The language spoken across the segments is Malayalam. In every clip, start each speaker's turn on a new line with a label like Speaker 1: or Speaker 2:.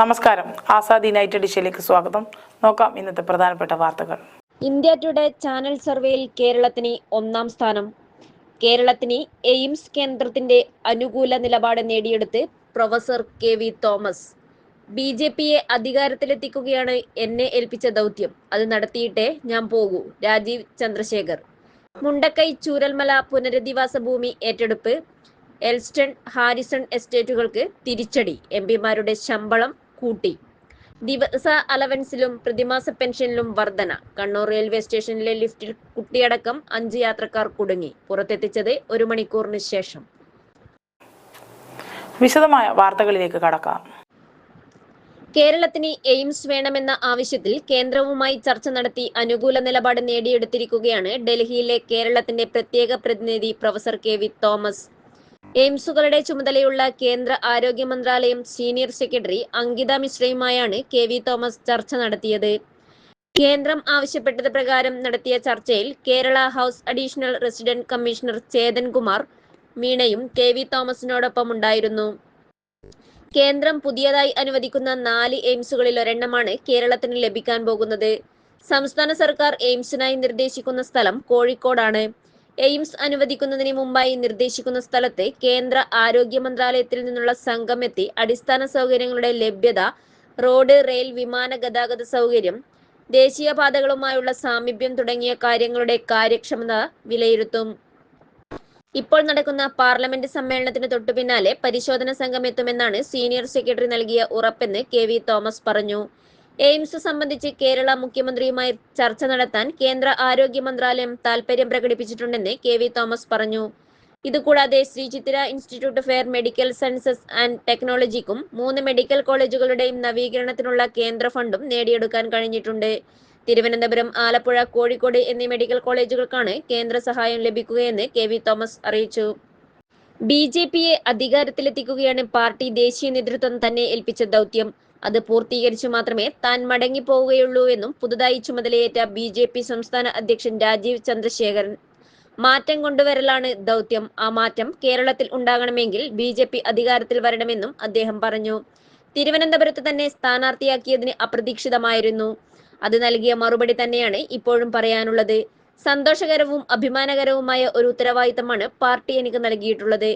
Speaker 1: നമസ്കാരം. ആസാദി നൈറ്റ് എഡിഷനിലേക്ക് സ്വാഗതം. നോക്കാം ഇന്നത്തെ പ്രധാനപ്പെട്ട വാർത്തകൾ.
Speaker 2: ഇന്ത്യ ടുഡേ ചാനൽ സർവേയിൽ കേരളത്തിന് ഒന്നാം സ്ഥാനം. കേരളത്തിന് എയിംസ് കേന്ദ്രത്തിന്റെ അനുകൂല നിലപാട് നേടിയെടുത്ത് professor K V Thomas. B J പിയെ അധികാരത്തിലെത്തിക്കുകയാണ് എന്നെ ഏൽപ്പിച്ച ദൗത്യം. അത് നടത്തിയിട്ടേ ഞാൻ പോകൂ. രാജീവ് ചന്ദ്രശേഖർ. മുണ്ടക്കൈ ചൂരൽമല പുനരധിവാസ ഭൂമി ഏറ്റെടുപ്പ്. എൽസ്റ്റൺ ഹാരിസൺ എസ്റ്റേറ്റുകൾക്ക് തിരിച്ചടി. എം പിമാരുടെ ശമ്പളം കൂട്ടി. ദിവസ അലവൻസിലും പ്രതിമാസ പെൻഷനിലും വർധന. കണ്ണൂർ റെയിൽവേ സ്റ്റേഷനിലെ ലിഫ്റ്റിൽ കുട്ടിയടക്കം അഞ്ച് യാത്രക്കാർ കുടുങ്ങി. പുറത്തെത്തിച്ചത് ഒരു മണിക്കൂറിന് ശേഷം.
Speaker 1: വിശദമായ വാർത്തകളിലേക്ക് കടക്കാം.
Speaker 2: കേരളത്തിന് എയിംസ് വേണമെന്ന ആവശ്യത്തിൽ കേന്ദ്രവുമായി ചർച്ച നടത്തി അനുകൂല നിലപാട് നേടിയെടുത്തിരിക്കുകയാണ് ഡൽഹിയിലെ കേരളത്തിന്റെ പ്രത്യേക പ്രതിനിധി പ്രൊഫസർ കെ വി തോമസ്. എയിംസുകളുടെ ചുമതലയുള്ള കേന്ദ്ര ആരോഗ്യ മന്ത്രാലയം സീനിയർ സെക്രട്ടറി അങ്കിത മിശ്രയുമായാണ് കെ വി തോമസ് ചർച്ച നടത്തിയത്. കേന്ദ്രം ആവശ്യപ്പെട്ടത് പ്രകാരം നടത്തിയ ചർച്ചയിൽ Kerala house additional resident commissioner Chetan Kumar മീണയും K V തോമസിനോടൊപ്പം ഉണ്ടായിരുന്നു കേന്ദ്രം പുതിയതായി അനുവദിക്കുന്ന നാല് എയിംസുകളിൽ ഒരെണ്ണമാണ് കേരളത്തിന് ലഭിക്കാൻ പോകുന്നത്. സംസ്ഥാന സർക്കാർ എയിംസിനായി നിർദ്ദേശിക്കുന്ന സ്ഥലം കോഴിക്കോടാണ്. എയിംസ് അനുവദിക്കുന്നതിന് മുമ്പായി നിർദ്ദേശിക്കുന്ന സ്ഥലത്ത് കേന്ദ്ര ആരോഗ്യ മന്ത്രാലയത്തിൽ നിന്നുള്ള സംഘം എത്തി അടിസ്ഥാന സൗകര്യങ്ങളുടെ ലഭ്യത റോഡ് റെയിൽ വിമാന ഗതാഗത സൗകര്യം ദേശീയപാതകളുമായുള്ള സാമീപ്യം തുടങ്ങിയ കാര്യങ്ങളുടെ കാര്യക്ഷമത വിലയിരുത്തും. ഇപ്പോൾ നടക്കുന്ന പാർലമെന്റ് സമ്മേളനത്തിന് തൊട്ടു പിന്നാലെ പരിശോധന സംഘം എത്തുമെന്നാണ് സീനിയർ സെക്രട്ടറി നൽകിയ ഉറപ്പെന്ന് കെ വി തോമസ് പറഞ്ഞു. എയിംസ് സംബന്ധിച്ച് കേരള മുഖ്യമന്ത്രിയുമായി ചർച്ച നടത്താൻ കേന്ദ്ര ആരോഗ്യ മന്ത്രാലയം താൽപര്യം പ്രകടിപ്പിച്ചിട്ടുണ്ടെന്ന് കെ വി തോമസ് പറഞ്ഞു. ഇതുകൂടാതെ Sree Chithira institute for medical sciences and ടെക്നോളജിക്കും മൂന്ന് മെഡിക്കൽ കോളേജുകളുടെയും നവീകരണത്തിനുള്ള കേന്ദ്ര ഫണ്ടും നേടിയെടുക്കാൻ കഴിഞ്ഞിട്ടുണ്ട്. തിരുവനന്തപുരം ആലപ്പുഴ കോഴിക്കോട് എന്നീ മെഡിക്കൽ കോളേജുകൾക്കാണ് കേന്ദ്ര സഹായം ലഭിക്കുകയെന്ന് കെ വി തോമസ് അറിയിച്ചു. ബി ജെ പിയെ അധികാരത്തിലെത്തിക്കുകയാണ് പാർട്ടി ദേശീയ നേതൃത്വം തന്നെ ഏൽപ്പിച്ച ദൗത്യം. അത് പൂർത്തീകരിച്ചു മാത്രമേ താൻ മടങ്ങിപ്പോവുകയുള്ളൂ എന്നും പുതുതായി ചുമതലയേറ്റ ബി ജെ പി സംസ്ഥാന അധ്യക്ഷൻ രാജീവ് ചന്ദ്രശേഖരൻ. മാറ്റം കൊണ്ടുവരലാണ് ദൗത്യം. ആ മാറ്റം കേരളത്തിൽ ഉണ്ടാകണമെങ്കിൽ ബി ജെ പി അധികാരത്തിൽ വരണമെന്നും അദ്ദേഹം പറഞ്ഞു. തിരുവനന്തപുരത്ത് തന്നെ സ്ഥാനാർത്ഥിയാക്കിയതിന് അപ്രതീക്ഷിതമായിരുന്നു. അത് നൽകിയ മറുപടി തന്നെയാണ് ഇപ്പോഴും പറയാനുള്ളത്. സന്തോഷകരവും അഭിമാനകരവുമായ ഒരു ഉത്തരവാദിത്തമാണ് പാർട്ടി എനിക്ക് നൽകിയിട്ടുള്ളത്.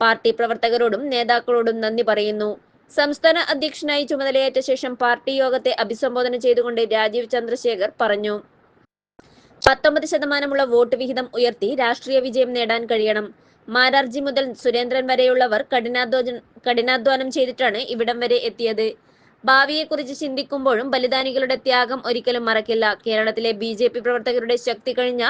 Speaker 2: പാർട്ടി പ്രവർത്തകരോടും നേതാക്കളോടും നന്ദി പറയുന്നു. സംസ്ഥാന അധ്യക്ഷനായി ചുമതലയേറ്റ ശേഷം പാർട്ടി യോഗത്തെ അഭിസംബോധന ചെയ്തുകൊണ്ട് രാജീവ് ചന്ദ്രശേഖർ പറഞ്ഞു. പത്തൊമ്പത് ശതമാനമുള്ള വോട്ട് വിഹിതം ഉയർത്തി രാഷ്ട്രീയ വിജയം നേടാൻ കഴിയണം. മാരാർജി മുതൽ സുരേന്ദ്രൻ വരെയുള്ളവർ കഠിനാധ്വാനം കഠിനാധ്വാനം ചെയ്തിട്ടാണ് ഇവിടം വരെ എത്തിയത്. ഭാവിയെക്കുറിച്ച് ചിന്തിക്കുമ്പോഴും ബലിദാനികളുടെ ത്യാഗം ഒരിക്കലും മറക്കില്ല. കേരളത്തിലെ ബി പ്രവർത്തകരുടെ ശക്തി കഴിഞ്ഞ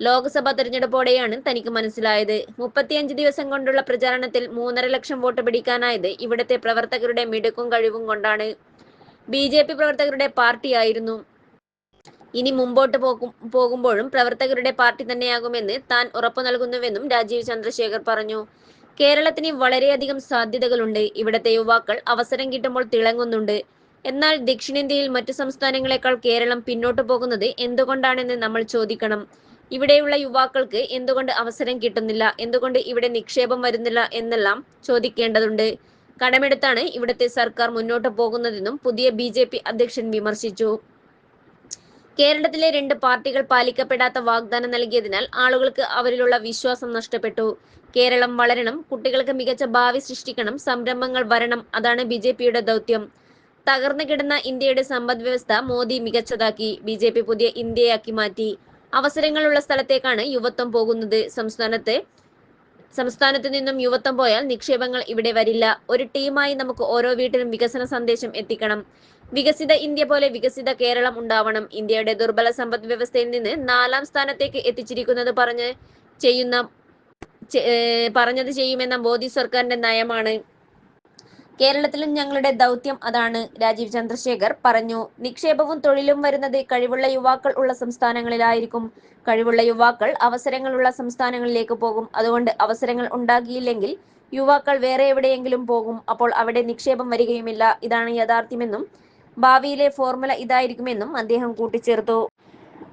Speaker 2: ലോക്സഭാ തെരഞ്ഞെടുപ്പോടെയാണ് തനിക്ക് മനസ്സിലായത്. മുപ്പത്തിയഞ്ച് ദിവസം കൊണ്ടുള്ള പ്രചാരണത്തിൽ മൂന്നര ലക്ഷം വോട്ട് പിടിക്കാനായത് ഇവിടുത്തെ പ്രവർത്തകരുടെ മിടുക്കും കഴിവും കൊണ്ടാണ്. ബി ജെ പി പ്രവർത്തകരുടെ പാർട്ടിയായിരുന്നു ഇനി മുമ്പോട്ട് പോകും പോകുമ്പോഴും പ്രവർത്തകരുടെ പാർട്ടി തന്നെയാകുമെന്ന് താൻ ഉറപ്പു നൽകുന്നുവെന്നും രാജീവ് ചന്ദ്രശേഖർ പറഞ്ഞു. കേരളത്തിന് വളരെയധികം സാധ്യതകളുണ്ട്. ഇവിടത്തെ യുവാക്കൾ അവസരം കിട്ടുമ്പോൾ തിളങ്ങുന്നുണ്ട്. എന്നാൽ ദക്ഷിണേന്ത്യയിൽ മറ്റു സംസ്ഥാനങ്ങളെക്കാൾ കേരളം പിന്നോട്ട് പോകുന്നത് എന്തുകൊണ്ടാണെന്ന് നമ്മൾ ചോദിക്കണം. ഇവിടെയുള്ള യുവാക്കൾക്ക് എന്തുകൊണ്ട് അവസരം കിട്ടുന്നില്ല? എന്തുകൊണ്ട് ഇവിടെ നിക്ഷേപം വരുന്നില്ല എന്നെല്ലാം ചോദിക്കേണ്ടതുണ്ട്. കടമെടുത്താണ് ഇവിടുത്തെ സർക്കാർ മുന്നോട്ട് പോകുന്നതെന്നും പുതിയ ബി ജെ പി അധ്യക്ഷൻ വിമർശിച്ചു. കേരളത്തിലെ രണ്ട് പാർട്ടികൾ പാലിക്കപ്പെടാത്ത വാഗ്ദാനം നൽകിയതിനാൽ ആളുകൾക്ക് അവരിലുള്ള വിശ്വാസം നഷ്ടപ്പെട്ടു. കേരളം വളരണം കുട്ടികൾക്ക് മികച്ച ഭാവി സൃഷ്ടിക്കണം സംരംഭങ്ങൾ വരണം അതാണ് ബി ജെ പിയുടെ ദൗത്യം. തകർന്നു കിടന്ന ഇന്ത്യയുടെ സമ്പദ് വ്യവസ്ഥ മോദി മികച്ചതാക്കി ബി ജെ പി പുതിയ ഇന്ത്യയാക്കി മാറ്റി. അവസരങ്ങളുള്ള സ്ഥലത്തേക്കാണ് യുവത്വം പോകുന്നത്. സംസ്ഥാനത്തെ സംസ്ഥാനത്ത് നിന്നും യുവത്വം പോയാൽ നിക്ഷേപങ്ങൾ ഇവിടെ വരില്ല. ഒരു ടീമായി നമുക്ക് ഓരോ വീട്ടിലും വികസന സന്ദേശം എത്തിക്കണം. വികസിത ഇന്ത്യ പോലെ വികസിത കേരളം ഉണ്ടാവണം. ഇന്ത്യയുടെ ദുർബല സമ്പദ് വ്യവസ്ഥയിൽ നിന്ന് നാലാം സ്ഥാനത്തേക്ക് എത്തിച്ചിരിക്കുന്നത് പറഞ്ഞ് ചെയ്യുന്ന പറഞ്ഞത് ചെയ്യുമെന്ന മോദി സർക്കാരിന്റെ നയമാണ്. കേരളത്തിലും ഞങ്ങളുടെ ദൗത്യം അതാണ് രാജീവ് ചന്ദ്രശേഖർ പറഞ്ഞു. നിക്ഷേപവും തൊഴിലും വരുന്നത് കഴിവുള്ള യുവാക്കൾ ഉള്ള സംസ്ഥാനങ്ങളിലായിരിക്കും. കഴിവുള്ള യുവാക്കൾ അവസരങ്ങളുള്ള സംസ്ഥാനങ്ങളിലേക്ക് പോകും. അതുകൊണ്ട് അവസരങ്ങൾ ഉണ്ടാകിയില്ലെങ്കിൽ യുവാക്കൾ വേറെ എവിടെയെങ്കിലും പോകും. അപ്പോൾ അവിടെ നിക്ഷേപം വരികയുമില്ല. ഇതാണ് യാഥാർത്ഥ്യമെന്നും ഭാവിയിലെ ഫോർമുല ഇതായിരിക്കുമെന്നും അദ്ദേഹം കൂട്ടിച്ചേർത്തു.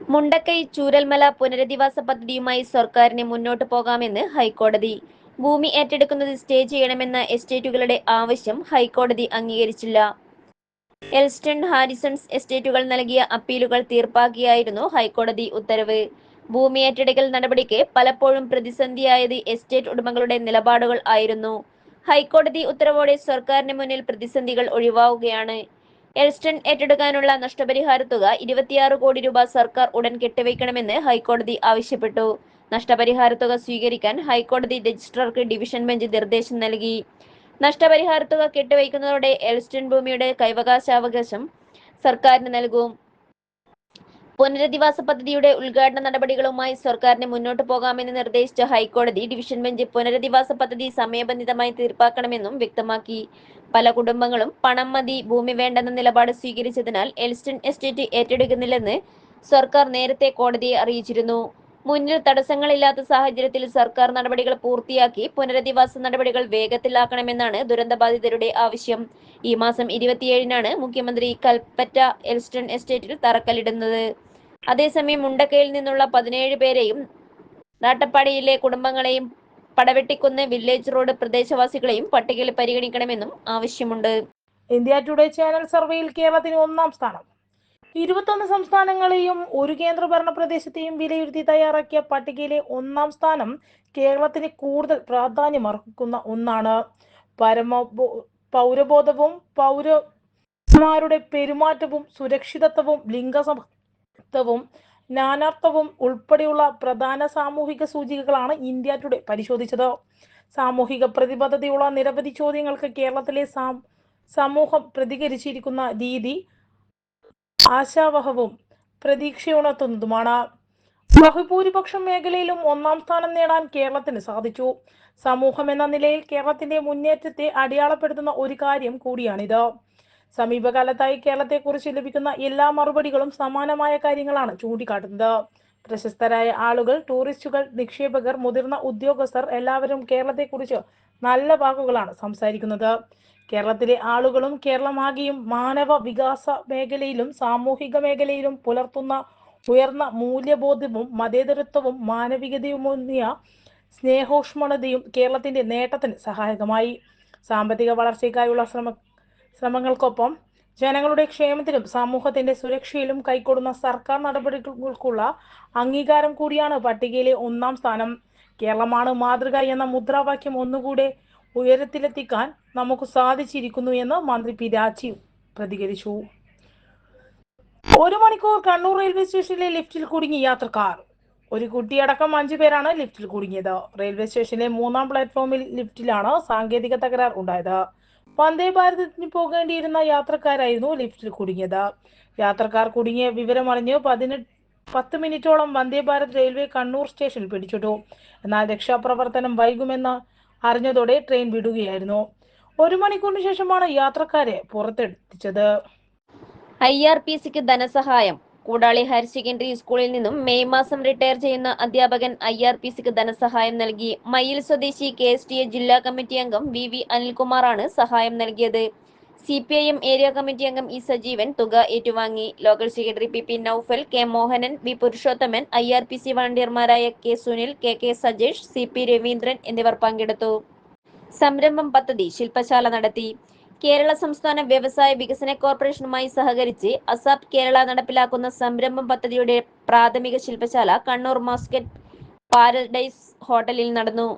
Speaker 2: മുണ്ടക്കൈ ചൂരൽമല പുനരധിവാസ പദ്ധതിയുമായി സർക്കാരിന് മുന്നോട്ട് പോകാമെന്ന് ഹൈക്കോടതി. ഭൂമി ഏറ്റെടുക്കുന്നത് സ്റ്റേ ചെയ്യണമെന്ന എസ്റ്റേറ്റുകളുടെ ആവശ്യം ഹൈക്കോടതി അംഗീകരിച്ചില്ല. എൽസ്റ്റൺ ഹാരിസൺസ് എസ്റ്റേറ്റുകൾ നൽകിയ അപ്പീലുകൾ തീർപ്പാക്കിയായിരുന്നു ഹൈക്കോടതി ഉത്തരവ്. ഭൂമി ഏറ്റെടുക്കൽ നടപടിക്ക് പലപ്പോഴും പ്രതിസന്ധിയായത് എസ്റ്റേറ്റ് ഉടമകളുടെ നിലപാടുകൾ ആയിരുന്നു. ഹൈക്കോടതി ഉത്തരവോടെ സർക്കാരിന് മുന്നിൽ പ്രതിസന്ധികൾ ഒഴിവാവുകയാണ്. എൽസ്റ്റൺ ഏറ്റെടുക്കാനുള്ള നഷ്ടപരിഹാര തുക ഇരുപത്തിയാറ് കോടി രൂപ സർക്കാർ ഉടൻ കെട്ടിവയ്ക്കണമെന്ന് ഹൈക്കോടതി ആവശ്യപ്പെട്ടു. നഷ്ടപരിഹാര തുക സ്വീകരിക്കാൻ ഹൈക്കോടതി രജിസ്ട്രാർക്ക് ഡിവിഷൻ ബെഞ്ച് നിർദ്ദേശം നൽകി. നഷ്ടപരിഹാരത്തുക കെട്ടിവയ്ക്കുന്നതോടെ എൽസ്റ്റൺ ഭൂമിയുടെ കൈവകാശാവകാശം സർക്കാരിന് നൽകും. പുനരധിവാസ പദ്ധതിയുടെ ഉദ്ഘാടന നടപടികളുമായി സർക്കാരിന് മുന്നോട്ട് പോകാമെന്ന് നിർദ്ദേശിച്ച ഹൈക്കോടതി ഡിവിഷൻ ബെഞ്ച് പുനരധിവാസ പദ്ധതി സമയബന്ധിതമായി തീർപ്പാക്കണമെന്നും വ്യക്തമാക്കി. പല കുടുംബങ്ങളും പണം മതി ഭൂമി വേണ്ടെന്ന നിലപാട് സ്വീകരിച്ചതിനാൽ എൽസ്റ്റൺ എസ്റ്റേറ്റ് ഏറ്റെടുക്കുന്നില്ലെന്ന് സർക്കാർ നേരത്തെ കോടതിയെ അറിയിച്ചിരുന്നു. മുന്നിൽ തടസ്സങ്ങളില്ലാത്ത സാഹചര്യത്തിൽ സർക്കാർ നടപടികൾ പൂർത്തിയാക്കി പുനരധിവാസ നടപടികൾ വേഗത്തിലാക്കണമെന്നാണ് ദുരന്തബാധിതരുടെ ആവശ്യം. ഈ മാസം ഇരുപത്തിയേഴിനാണ് മുഖ്യമന്ത്രി കൽപ്പറ്റ എൽസ്റ്റൺ എസ്റ്റേറ്റിൽ തറക്കല്ലിടുന്നത്. അതേസമയം മുണ്ടക്കയിൽ നിന്നുള്ള പതിനേഴ് പേരെയും നാട്ടപ്പാടിയിലെ കുടുംബങ്ങളെയും പടവെട്ടിക്കുന്ന് വില്ലേജ് റോഡ് പ്രദേശവാസികളെയും പട്ടികയിൽ പരിഗണിക്കണമെന്നും ആവശ്യമുണ്ട്.
Speaker 1: ഇന്ത്യ ടുഡേ ചാനൽ സർവേയിൽ കേരളത്തിന് ഒന്നാം സ്ഥാനം. ഇരുപത്തൊന്ന് സംസ്ഥാനങ്ങളെയും ഒരു കേന്ദ്രഭരണ പ്രദേശത്തെയും വിലയിരുത്തി തയ്യാറാക്കിയ പട്ടികയിലെ ഒന്നാം സ്ഥാനം കേരളത്തിന് കൂടുതൽ പ്രാധാന്യം അർഹിക്കുന്ന ഒന്നാണ്. പരമ പൗരബോധവും പൗരന്മാരുടെ പെരുമാറ്റവും സുരക്ഷിതത്വവും ലിംഗസമത്വവും നാനാർത്ഥവും ഉൾപ്പെടെയുള്ള പ്രധാന സാമൂഹിക സൂചികകളാണ് ഇന്ത്യ ടുഡേ പരിശോധിച്ചത്. സാമൂഹിക പ്രതിബദ്ധതയുള്ള നിരവധി ചോദ്യങ്ങൾക്ക് കേരളത്തിലെ സമൂഹം പ്രതികരിച്ചിരിക്കുന്ന രീതി ആശാവഹവും പ്രതീക്ഷയുണർത്തുന്നതുമാണ്. ബഹുഭൂരിപക്ഷം മേഖലയിലും ഒന്നാം സ്ഥാനം നേടാൻ കേരളത്തിന് സാധിച്ചു. സമൂഹം എന്ന നിലയിൽ കേരളത്തിന്റെ മുന്നേറ്റത്തെ അടയാളപ്പെടുത്തുന്ന ഒരു കാര്യം കൂടിയാണിത്. സമീപകാലത്തായി കേരളത്തെക്കുറിച്ച് ലഭിക്കുന്ന എല്ലാ മറുപടികളും സമാനമായ കാര്യങ്ങളാണ് ചൂണ്ടിക്കാട്ടുന്നത്. പ്രശസ്തരായ ആളുകൾ ടൂറിസ്റ്റുകൾ നിക്ഷേപകർ മുതിർന്ന ഉദ്യോഗസ്ഥർ എല്ലാവരും കേരളത്തെക്കുറിച്ച് നല്ല വാക്കുകളാണ് സംസാരിക്കുന്നത്. കേരളത്തിലെ ആളുകളും കേരളമാകെയും മാനവ വികാസ മേഖലയിലും സാമൂഹിക മേഖലയിലും പുലർത്തുന്ന ഉയർന്ന മൂല്യബോധവും മതേതരത്വവും മാനവികതയുമൊന്നിയ സ്നേഹോഷ്മണതയും കേരളത്തിന്റെ നേട്ടത്തിന് സഹായകമായി. സാമ്പത്തിക വളർച്ചയ്ക്കായുള്ള ശ്രമ ശ്രമങ്ങൾക്കൊപ്പം ജനങ്ങളുടെ ക്ഷേമത്തിലും സമൂഹത്തിന്റെ സുരക്ഷയിലും കൈക്കൊള്ളുന്ന സർക്കാർ നടപടികൾക്കുള്ള അംഗീകാരം കൂടിയാണ് പട്ടികയിലെ ഒന്നാം സ്ഥാനം. കേരളമാണ് മാതൃക എന്ന മുദ്രാവാക്യം ഒന്നുകൂടെ ഉയരത്തിലെത്തിക്കാൻ നമുക്ക് സാധിച്ചിരിക്കുന്നു എന്ന് മന്ത്രി പി രാജീവ് പ്രതികരിച്ചു. ഒരു മണിക്കൂർ കണ്ണൂർ റെയിൽവേ സ്റ്റേഷനിലെ ലിഫ്റ്റിൽ കുടുങ്ങി യാത്രക്കാർ. ഒരു കുട്ടിയടക്കം അഞ്ചു പേരാണ് ലിഫ്റ്റിൽ കുടുങ്ങിയത്. റെയിൽവേ സ്റ്റേഷനിലെ മൂന്നാം പ്ലാറ്റ്ഫോമിൽ ലിഫ്റ്റിലാണ് സാങ്കേതിക തകരാർ ഉണ്ടായത്. വന്ദേ ഭാരതത്തിന് പോകേണ്ടിയിരുന്ന യാത്രക്കാരായിരുന്നു ലിഫ്റ്റിൽ കുടുങ്ങിയത്. യാത്രക്കാർ കുടുങ്ങിയ വിവരമറിഞ്ഞ് പതിനെട്ട് പത്ത് മിനിറ്റോളം വന്ദേ ഭാരത് റെയിൽവേ കണ്ണൂർ സ്റ്റേഷനിൽ പിടിച്ചിട്ടു. എന്നാൽ രക്ഷാപ്രവർത്തനം വൈകുമെന്ന് അറിഞ്ഞതോടെ ട്രെയിൻ വിടുകയായിരുന്നു. ഒരു മണിക്കൂറിന് ശേഷമാണ് യാത്രക്കാരെ പുറത്തെത്തിച്ചത്.
Speaker 2: ഐ ആർ പി സിക്ക് ധനസഹായം. കൂടാളി ഹയർ സെക്കൻഡറി സ്കൂളിൽ നിന്നും മെയ് മാസം റിട്ടയർ ചെയ്യുന്ന അധ്യാപകൻ ഐ ആർ പി സിക്ക് ധനസഹായം നൽകി. മയിൽ സ്വദേശി കെ എസ് ടി എ ജില്ലാ കമ്മിറ്റി അംഗം വി വി അനിൽകുമാറാണ് സഹായം നൽകിയത്. C P I M area committee അംഗം ഇ സജീവൻ തുക ഏറ്റുവാങ്ങി. Local secretary P P Noufal K Mohanan V Purushothaman I R P C വളണ്ടിയർമാരായ K Sunil K K Sajesh C P Raveendran എന്നിവർ പങ്കെടുത്തു. സംരംഭം പദ്ധതി ശില്പശാല നടത്തി. കേരള സംസ്ഥാന വ്യവസായ വികസന കോർപ്പറേഷനുമായി സഹകരിച്ച് അസാപ് കേരള നടപ്പിലാക്കുന്ന സംരംഭം പദ്ധതിയുടെ പ്രാഥമിക ശില്പശാല കണ്ണൂർ മാസ്കറ്റ് പാരഡൈസ് ഹോട്ടലിൽ നടന്നു.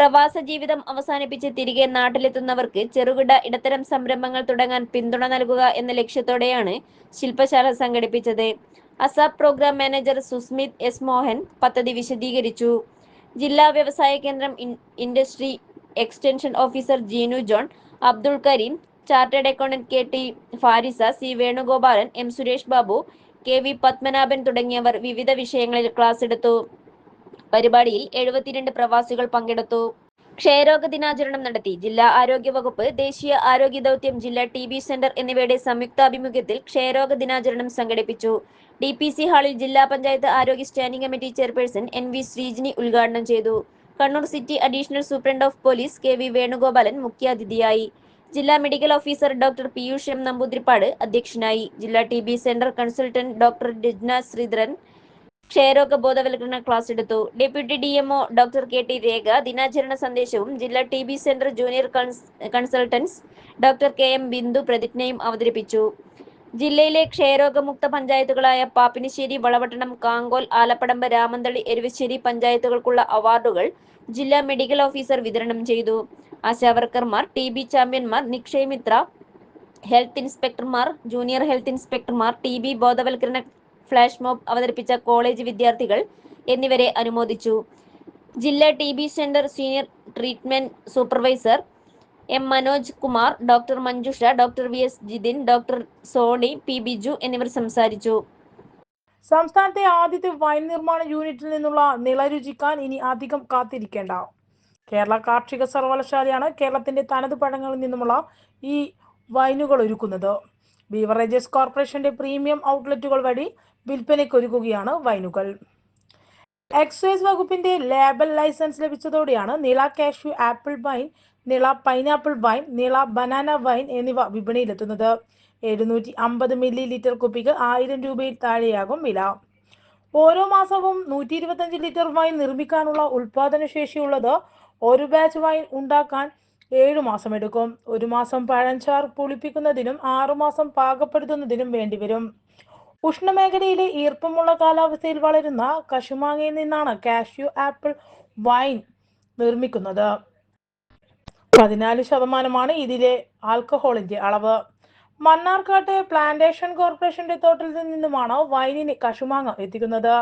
Speaker 2: പ്രവാസ ജീവിതം അവസാനിപ്പിച്ച് തിരികെ നാട്ടിലെത്തുന്നവർക്ക് ചെറുകിട ഇടത്തരം സംരംഭങ്ങൾ തുടങ്ങാൻ പിന്തുണ നൽകുക എന്ന ലക്ഷ്യത്തോടെയാണ് ശില്പശാല സംഘടിപ്പിച്ചത്. ASAP program manager Susmith S Mohan പദ്ധതി വിശദീകരിച്ചു. ജില്ലാ വ്യവസായ കേന്ദ്രം industry extension officer Jeenu John Abdul Kareem chartered accountant K T Farisa C Venugopalan M Suresh Babu K V Padmanabhan തുടങ്ങിയവർ വിവിധ വിഷയങ്ങളിൽ ക്ലാസ് എടുത്തു. പരിപാടിയിൽ എഴുപത്തിരണ്ട് പ്രവാസികൾ പങ്കെടുത്തു. ക്ഷയരോഗ ദിനാചരണം നടത്തി. ജില്ലാ ആരോഗ്യ വകുപ്പ് ദേശീയ ആരോഗ്യ ദൗത്യം ജില്ലാ ടി ബി സെന്റർ എന്നിവയുടെ സംയുക്താഭിമുഖ്യത്തിൽ ക്ഷയരോഗ ദിനാചരണം സംഘടിപ്പിച്ചു. ഡി പി സി ഹാളിൽ ജില്ലാ പഞ്ചായത്ത് ആരോഗ്യ standing committee chairperson N V Sreejini ഉദ്ഘാടനം ചെയ്തു. Kannur city additional superintendent of police K V Venugopalan മുഖ്യാതിഥിയായി. ജില്ലാ medical officer doctor Piyush M Namboodiripad അധ്യക്ഷനായി. ജില്ലാ T B centre consultant doctor Rajna Sreedharan ക്ഷയരോഗ ബോധവൽക്കരണ ക്ലാസ് എടുത്തു. Deputy D M O doctor K T Rekha ദിനാചരണ സന്ദേശവും ജില്ലാ T B centre junior cons consultants doctor K M Bindu പ്രതിജ്ഞയും അവതരിപ്പിച്ചു. ജില്ലയിലെ ക്ഷയരോഗമുക്ത പഞ്ചായത്തുകളായ പാപ്പിനിശ്ശേരി വളവട്ടണം കാങ്കോൽ ആലപ്പടമ്പ് രാമന്തളി എരുവശ്ശേരി പഞ്ചായത്തുകൾക്കുള്ള അവാർഡുകൾ ജില്ലാ മെഡിക്കൽ ഓഫീസർ വിതരണം ചെയ്തു. ആശാവർക്കർമാർ ടി ബി ചാമ്പ്യന്മാർ നിക്ഷയമിത്ര ഹെൽത്ത് ഇൻസ്പെക്ടർമാർ ജൂനിയർ ഹെൽത്ത് ഇൻസ്പെക്ടർമാർ ടി ബി ബോധവൽക്കരണ ഫ്ലാഷ് മോബ് അവതരിപ്പിച്ച കോളേജ് വിദ്യാർത്ഥികൾ എന്നിവരെ അനുമോദിച്ചു. ജില്ലാ T B centre senior treatment supervisor M Manoj Kumar doctor Manjusha doctor V S Jithin doctor Soni P Biju എന്നിവർ സംസാരിച്ചു.
Speaker 1: സംസ്ഥാനത്തെ ആദ്യത്തെ വൈൻ നിർമ്മാണ യൂണിറ്റിൽ നിന്നുള്ള നില രുചിക്കാൻ ഇനി അധികം കാത്തിരിക്കേണ്ട. കേരള കാർഷിക സർവകലാശാലയാണ് കേരളത്തിന്റെ തനത് പഴങ്ങളിൽ നിന്നുമുള്ള ഈ വൈനുകൾ ഒരുക്കുന്നത്. ബീവറേജസ് കോർപ്പറേഷന്റെ പ്രീമിയം ഔട്ട്ലെറ്റുകൾ വഴി വിൽപ്പനയ്ക്കൊരുക്കുകയാണ് വൈനുകൾ. എക്സൈസ് വകുപ്പിന്റെ label licence ലഭിച്ചതോടെയാണ് Nila cashew apple wine Nila pineapple wine Nila banana wine എന്നിവ വിപണിയിലെത്തുന്നത്. എഴുന്നൂറ്റി അമ്പത് മില്ലി ലിറ്റർ കുപ്പിക്ക് ആയിരം രൂപയിൽ താഴെയാകും വില. ഓരോ മാസവും നൂറ്റി ഇരുപത്തഞ്ച് ലിറ്റർ വൈൻ നിർമ്മിക്കാനുള്ള ഉൽപാദന ശേഷിയുള്ളത് ഒരു ബാച്ച് വൈൻ ഉണ്ടാക്കാൻ ഏഴു മാസം എടുക്കും. ഒരു മാസം പഴഞ്ചാർ പുളിപ്പിക്കുന്നതിനും ആറു മാസം പാകപ്പെടുത്തുന്നതിനും വേണ്ടിവരും. ഉഷ്ണമേഖലയിലെ ഈർപ്പമുള്ള കാലാവസ്ഥയിൽ വളരുന്ന കശുമാങ്ങയിൽ നിന്നാണ് കാഷ്യു ആപ്പിൾ വൈൻ നിർമ്മിക്കുന്നത്. പതിനാല് ശതമാനമാണ് ഇതിലെ ആൽക്കഹോളിന്റെ അളവ്. മണ്ണാർക്കാട്ടെ പ്ലാന്റേഷൻ കോർപ്പറേഷന്റെ തോട്ടത്തിൽ നിന്നുമാണ് വൈനിന് കശുമാങ്ങ എത്തിക്കുന്നത്.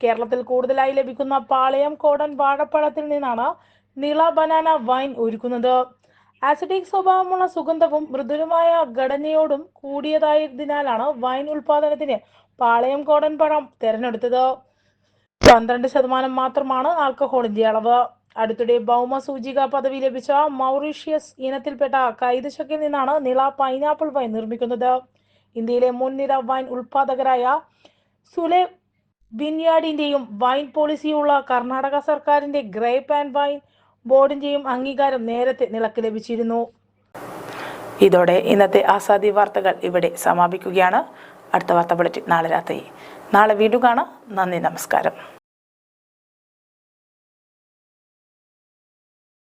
Speaker 1: കേരളത്തിൽ കൂടുതലായി ലഭിക്കുന്ന പാളയം കോടൻ വാഴപ്പഴത്തിൽ നിന്നാണ് നിള ബനാന വൈൻ ഒരുക്കുന്നത്. ആസിഡിക് സ്വഭാവമുള്ള സുഗന്ധവും മൃദുലമായ ഘടനയോടും കൂടിയതായതിനാലാണ് വൈൻ ഉൽപാദനത്തിന് പാളയം കോടൻ പഴം തിരഞ്ഞെടുത്തത്. പന്ത്രണ്ട് ശതമാനം മാത്രമാണ് ആൽക്കഹോളിന്റെ അളവ്. അടുത്തിടെ ഭൗമ സൂചിക പദവി ലഭിച്ച മൗറീഷ്യസ് ഇനത്തിൽപ്പെട്ട കൈതശക്കിൽ നിന്നാണ് നിള പൈനാപ്പിൾ വൈൻ നിർമ്മിക്കുന്നത്. ഇന്ത്യയിലെ മുൻനിര വൈൻ ഉൽപാദകരായ സുലെ വിൻയാർഡിന്റെയും വൈൻ പോളിസിയുള്ള കർണാടക സർക്കാരിന്റെ ഗ്രേപ്പ് ആൻഡ് വൈൻ ബോർഡിന്റെയും അംഗീകാരം നേരത്തെ നിലയ്ക്ക് ലഭിച്ചിരുന്നു. ഇതോടെ ഇന്നത്തെ ആസാദി വാർത്തകൾ ഇവിടെ സമാപിക്കുകയാണ്. അടുത്ത വാർത്ത ബുള്ളറ്റിൻ നാളെ രാത്രി. നാളെ വീണ്ടും കാണാം. നന്ദി നമസ്കാരം.